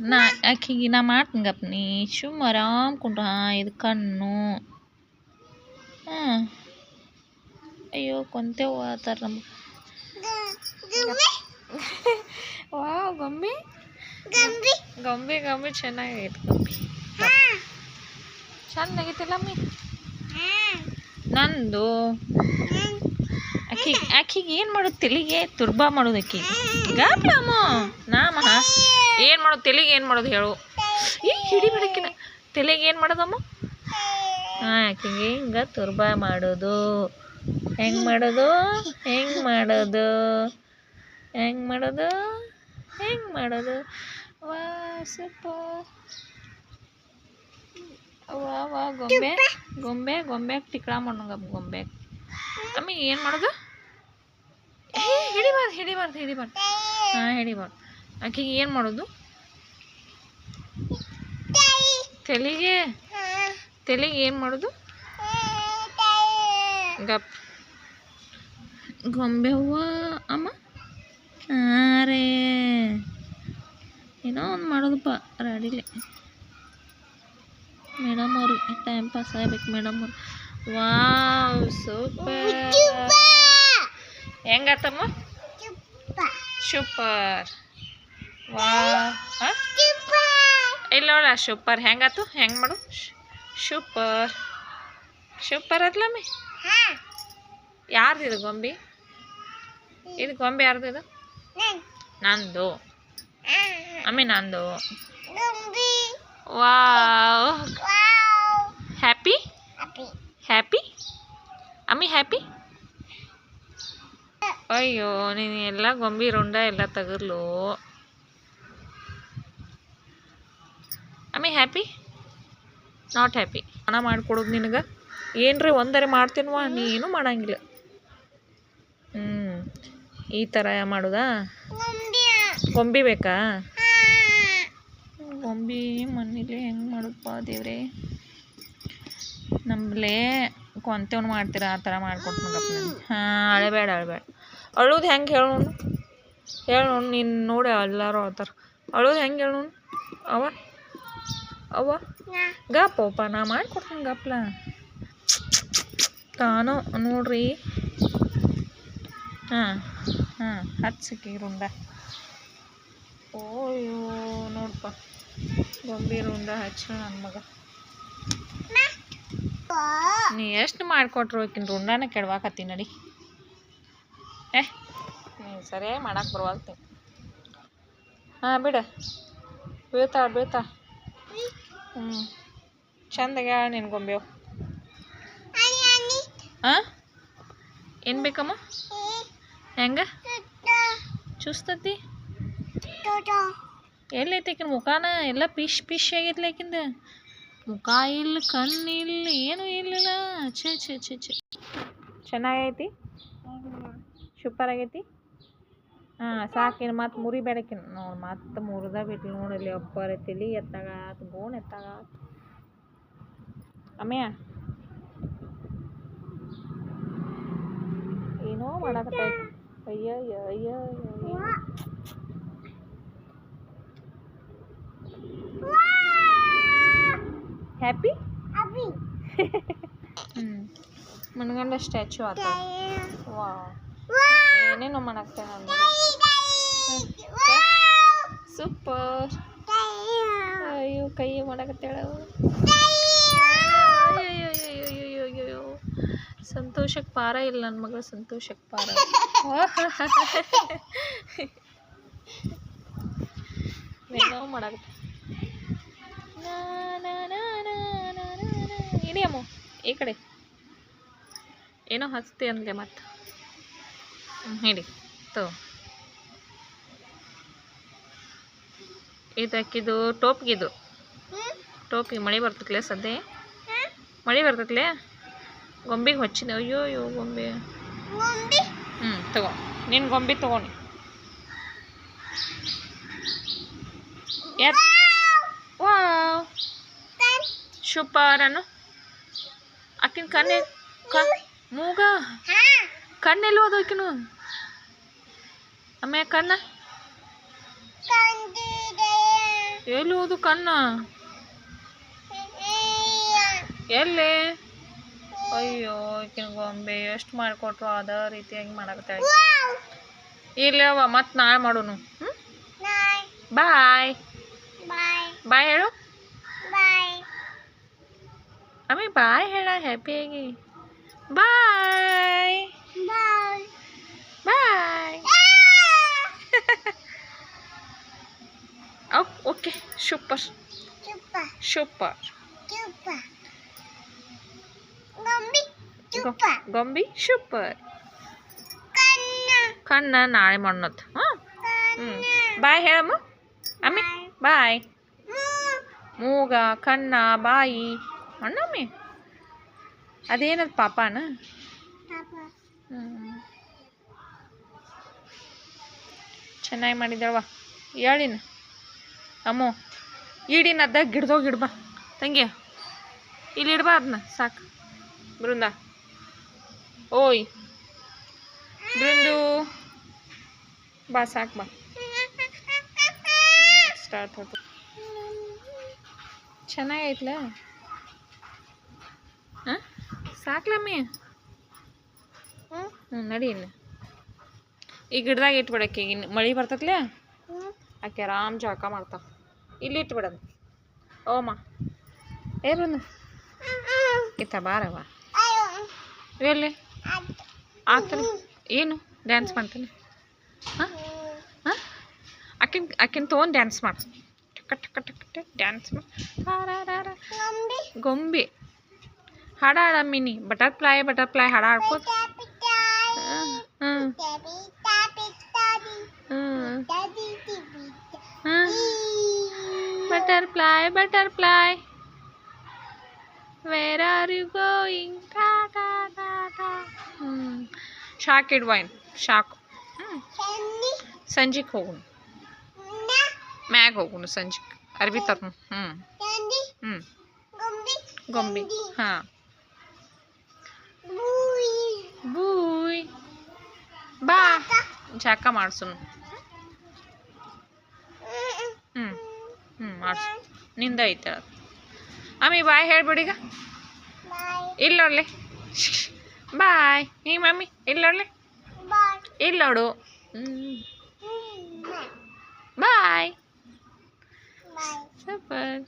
ನಾ ಆಕಿಗೆ ನಾ ಮಾಡ್ತೀನಿ ಗಪ್ ನೀ ಸುಮ್ಮ ಆರಾಮ್ ಕುಂಡ್ರು. ಹಾಂ ಇದು ಕಣ್ಣು. ಹಾಂ. ಅಯ್ಯೋ ಕೊಂತೆವು ಆತಾರ ನಮ್ಗೆ. ವಾ ಗೊಂಬೆ. ಗೊಂಬೆ. ಗೊಂಬೆ ಚೆನ್ನಾಗೈತೆ ಗೊಂಬೆ. ಚಂದಾಗೈತಿಲ್ಲ ಮಮ್ಮಿ? ನಂದು? ಆಕಿ ಆಕಿಗೆ ಏನು ಮಾಡೋದು ತೆಲಿಗೆ ತುರ್ಬಾ ಮಾಡೋದು ಆಕಿಗೆ ಗಾಪ್ಲಮ್ಮ ನಾಮ ಏನು ಮಾಡೋದು? ತೆಲಿಗೆ ಏನು ಮಾಡೋದು ಹೇಳು. ಈ ಹಿಡಿ ಬಿಡಕ್ಕಿನ ತೆಲಿಗೆ ಏನು ಮಾಡೋದಮ್ಮ? ಹಾಂ ಆಕೆಗೆ ಹಿಂಗೆ ತುರ್ಬಾ ಮಾಡೋದು. ಹೆಂಗೆ ಮಾಡೋದು? ಹೆಂಗೆ ಮಾಡೋದು? ಹೆಂಗೆ ಮಾಡೋದು? ಹೆಂಗೆ ಮಾಡೋದು? ವಾ ಸೂಪರ್ ವಾ ವಾ, ಗೊಂಬೆ. ಗೊಂಬೆ ಗೊಂಬೆ. ಟಿಕ್ಳ ಮಾಡೋಂಗ ಗೊಂಬೆ. ಅಮ್ಮಿಗೆ ಏನು ಮಾಡೋದು? ಹಿಡಿಬಾರ್ದು ಹಿಡಿಬಾರ್ದು ಹಿಡಿಬಾರ್ದು. ಹಾಂ, ಹಿಡಿಬಾರ್ದು. ಆಕೆಗೆ ಏನು ಮಾಡೋದು? ತೆಲಿಗೆ? ತೆಲಿಗೆ ಏನು ಮಾಡೋದು? ಗಪ್. ಗೊಂಬೆ ಹೂವ ಅಮ್ಮ? ರೇ ಏನೋ ಒಂದು ಮಾಡೋದಪ್ಪ ರಾಡಿಲೆ. ಮೇಡಮ್ ಅವ್ರಿಗೆ ಟೈಮ್ ಪಾಸ್ ಆಗ್ಬೇಕು ಮೇಡಮ್ ಅವ್ರು. Wow super. ಹೆಂಗತ್ತಮ್ಮ ಸೂಪರ್. ವಾ ಹಾಂ ಇಲ್ಲ ನೋಡ ಸೂಪರ್. ಹೆಂಗಾತು? ಹೆಂಗೆ ಮಾಡು? ಸೂಪರ್. ಸೂಪರ್ ಅದ್ಲಮ್ಮಿ ಯಾರ್ದು ಇದು ಗೊಂಬೆ? ಇದು ಗೊಂಬೆ ಯಾರ್ದು ಇದು? ನಂದು. ಅಮ್ಮಿ ನಂದು. ವಾವ್. ಹ್ಯಾಪಿ? ಹ್ಯಾಪಿ. ಅಮ್ಮಿ ಹ್ಯಾಪಿ? ಅಯ್ಯೋ ನೀನು ಎಲ್ಲ ಗೊಂಬಿ ರುಂಡ ಎಲ್ಲ ತೆಗದ್ಲು. ಅಮ್ಮಿ ಹ್ಯಾಪಿ ನಾಟ್ ಹ್ಯಾಪಿ ಹಣ ಮಾಡಿಕೊಡೋದು ನಿನಗೆ? ಏನ್ರಿ ಒಂದರೆ ಮಾಡ್ತೀನವ? ನೀನು ಮಾಡಂಗಿಲ್ಲ. ಹ್ಞೂ ಈ ಥರ ಮಾಡೋದಾ? ಗೊಂಬಿ. ಬೇಕಾ? ಗೊಂಬಿ ಮನೇಲಿ ಹೆಂಗೆ ಮಾಡೋದಪ್ಪ ದೇವ್ರೆ? ನಮ್ಮಲ್ಲೇ ಕೊಂತೇವ್ನ ಮಾಡ್ತೀರ? ಆ ಥರ ಮಾಡ್ಕೊಟ್ಕೊಂಡಪ್ಪ ಹಾಂ ಅಳಬೇಡ ಅಳಬೇಡ. ಅಳೋದು ಹೆಂಗೆ ಹೇಳು ನೋಡು. ಹೇಳು ನೋಡು ನೀನು ನೋಡಿ ಎಲ್ಲರೂ ಅಳ್ತಾರೆ ಅಳೋದು ಹೆಂಗೆ ಹೇಳು ನೋಡು. ಅವ? ಅವ್ವ? ಗಪ್ಪಪ್ಪ ನಾ ಮಾಡ್ಕೊಡ್ತೀನಿ ಗಪ್ಲ. ತಾನು ನೋಡ್ರಿ. ಹಾಂ ಹಾಂ ಹಚ್ಚಿಕಿ ರುಂಡ ಓಯ್ಯೋ ನೋಡಪ್ಪ ಗೊಂಬೆ ರುಂಡ ಹಚ್ಚ ನನ್ನ ಮಗ. ನೀ ಎಷ್ಟು ಮಾಡಿಕೊಟ್ರು ಹೋಗಿನ ರುಂಡನ ಕೆಡವಾಕತ್ತಿ ನಡಿ. ಏ ನೀ ಸರಿಯಾಗಿ ಮಾಡಕ್ಕೆ ಬರುವಲ್ತೀನಿ ಹಾಂ ಬಿಡ. ಬೀಳ್ತಾಳ ಬೀಳ್ತಾಳ ಹ್ಞೂ ಚಂದಾಗ ನಿನ್ನ ಗೊಂಬೆವು ಹಾಂ ಏನು ಬೇಕಮ್ಮ? ಹೆಂಗ? ಚೂಸ್ತತಿ ಎಲ್ಲೈತಿ ಆಕಿನ ಮುಖಾನ? ಎಲ್ಲ ಪಿಶ್ ಪಿಶ್ ಆಗೈತ್ಲ ಆಕಿಂದ ಮುಖ ಇಲ್ಲ ಕಣ್ಣು ಇಲ್ಲ ಏನೂ ಇಲ್ಲಿಲ್ಲ ಛೇ ಛೇ ಛೇ ಛೇ. ಚೆನ್ನಾಗೈತಿ? ಸೂಪರ್ ಆಗೈತಿ? ಹಾಂ ಸಾಕಿನ ಮತ್ತೆ ಮುರಿಬೇಡಕಿನ ನೋಡಿ ಮತ್ತೆ ಮುರಿದ ಬಿಟ್ಲು ನೋಡಲಿ ಒಬ್ಬರ ತಲಿ ಎತ್ತಾಗ ಆತು ಗೋಣ್ ಎತ್ತಾಗ ಅಮ್ಮ ಅಮ್ಮಯ್ಯ ಏನೋ ಮಾಡಕತ್ತೈತಿ ಅಯ್ಯೋ ಅಯ್ಯೋ ಅಯ್ಯ ಹ್ಯಾಪಿ ಹ್ಞೂ ಮನಗಂಡ ಸ್ಟ್ಯಾಚು ಆತ. ವಾ ಏನೇನೋ ಮಾಡಾಕ್ತೇನೆ ನಾನು ಸೂಪರ್. ಅಯ್ಯೋ, ಕೈ ಮಾಡಕತ್ತೇಳ ಅಯ್ಯೋ ಸಂತೋಷಕ್ಕೆ ಪಾರ ಇಲ್ಲ ನನ್ನ ಮಗಳು ಸಂತೋಷಕ್ಕೆ ಪಾರ ಏನೋ ನಾ ಇಡಿಯಮ್ಮ ಈ ಕಡೆ ಏನೋ ಹಚ್ತಿ ಅಂದೆ ಮತ್ತೆ ಹ್ಞೂ ಹಿಡಿ ತೋ ಇದು ಅಕ್ಕಿದು ಟೋಪ್ಗಿದು ಟೋಪಿಗೆ ಮಳೆ ಬರ್ತಕ್ಲೆ ಸದ್ಯ ಮಳೆ ಬರ್ತಕ್ಲೆ ಗೊಂಬೆಗೆ ಹೊಚ್ಚಿನ ಅಯ್ಯೋ ಅಯ್ಯೋ ಗೊಂಬೆ. ಹ್ಞೂ ತಗೋ. ನಿನ್ನ ಗೊಂಬೆ ತಗೋಣಿ. ಎತ್ ವಾವ್. ಸೂಪರ್ ಅನ್ನು ಆಕಿನ ಕಣ್ಣೆ, ಕ, ಮೂಗ. ಕಣ್ಣೆಲ್ಲೂ ಅದು ಆಕಿನು ಆಮೇಲೆ ಕಣ್ಣ. ಎಲ್ಲಿ ಹೋದು ಕಣ್ಣ? ಎಲ್ಲಿ? ಅಯ್ಯೋ ಈಕಿನ ಗೊಂಬೆ ಎಷ್ಟು ಮಾಡಿಕೊಟ್ರು ಅದ ರೀತಿಯಾಗಿ ಮಾಡಕತ್ತಾಳೆ ಅವ ಮತ್ತೆ ನಾಳೆ ಮಾಡೋನು. ಹ್ಞೂ ಬಾಯ್. ಬಾಯ್ ಹೇಳು. ಅಮ್ಮಿ ಬಾಯ್ ಹೇಳ ಹ್ಯಾಪಿಯಾಗಿ ಓಕೆ ಗೊಂಬಿ ಸೂಪರ್ ಗೊಂಬಿ ಸೂಪರ್ ಕಣ್ಣ ನಾಳೆ ಮಾಡೋಣತ್ ಹಾಂ ಬಾಯ್ ಹೇಳಮ್ಮ ಅಮ್ಮಿ ಬಾಯ್ ಮೂಗ ಕಣ್ಣ ಬಾಯಿ ಅಣ್ಣಮ್ಮಿ ಅದೇನದು ಪಾಪಾನ ಚೆನ್ನಾಗಿ ಮಾಡಿದಳವಾ ಹೇಳಿನ ಅಮ್ಮೋ ಈಡಿನ ಅದ ಗಿಡದೋಗಿ ಇಡ್ಬಾ. ತಂಗಿ ಇಲ್ಲಿ ಇಡ್ಬಾ ಅದನ್ನ ಸಾಕು. ಬೃಂದ. ಓಯ್. ಬೃಂದು ಬಾ ಸಾಕು ಬಾ. ಸ್ಟಾರ್ಟ್ ಆಯ್ತು ಚೆನ್ನಾಗೈತ್ಲ ಹಾಂ? ಸಾಕ್ಲಮ್ಮಿ ಹ್ಞೂ ನಡಿ ಇಲ್ಲ. ಈ ಗಿಡದಾಗ ಇಟ್ಬಿಡಕ್ಕೆ ಇನ್ನು ಮಳೆ ಬರ್ತತ್ಲೇ? ಆಕೆ ಆರಾಮ್ ಜಳಕ ಮಾಡ್ತಾವ ಇಲ್ಲಿ ಇಟ್ಬಿಡದು ಓಮ, ಏ ಬಂದು ಇತ್ತ ಬಾರವ ಎಲ್ಲಿ ಆಗ್ತಾನೆ ಏನು? ಡ್ಯಾನ್ಸ್ ಮಾಡ್ತಾನೆ. ಹಾಂ? ಹಾಂ? ಆಕಿನ ಆಕಿನ ತೊಗೊಂಡು ಡ್ಯಾನ್ಸ್ ಮಾಡು ಟಕ ಟಕ ಟಕ ಟಕ್ ಡ್ಯಾನ್ಸ್ ಮಾಡಿ. ಗೊಂಬೆ. ಹಾಡ ಮಿನಿ. ಬಟರ್ಫ್ಲೈ ಬಟರ್ಫ್ಲೈ ಹಾಡ ಹಾಡ್ಕೋತ ಹ್ಞೂ butterfly butterfly where are you going da da da da hmm shark edwin shark hmm sanji sanjik hogun mag hogun sanji arbi tatun hmm sanji hmm gombi gombi ha bui bui ba jaka marsunu ಮಾಡ್ಸು. ನಿಂದ ಐತೆ. ಅಮ್ಮಿ ಬಾಯ್ ಹೇಳ್ಬಿಡೀಗ ಇಲ್ಲೋಡ್ಲಿ ಬಾಯ್. ಈ mummy ಇಲ್ಲೋಡ್ಲಿ ಇಲ್ಲೋಡು ಬಾಯ್. Super.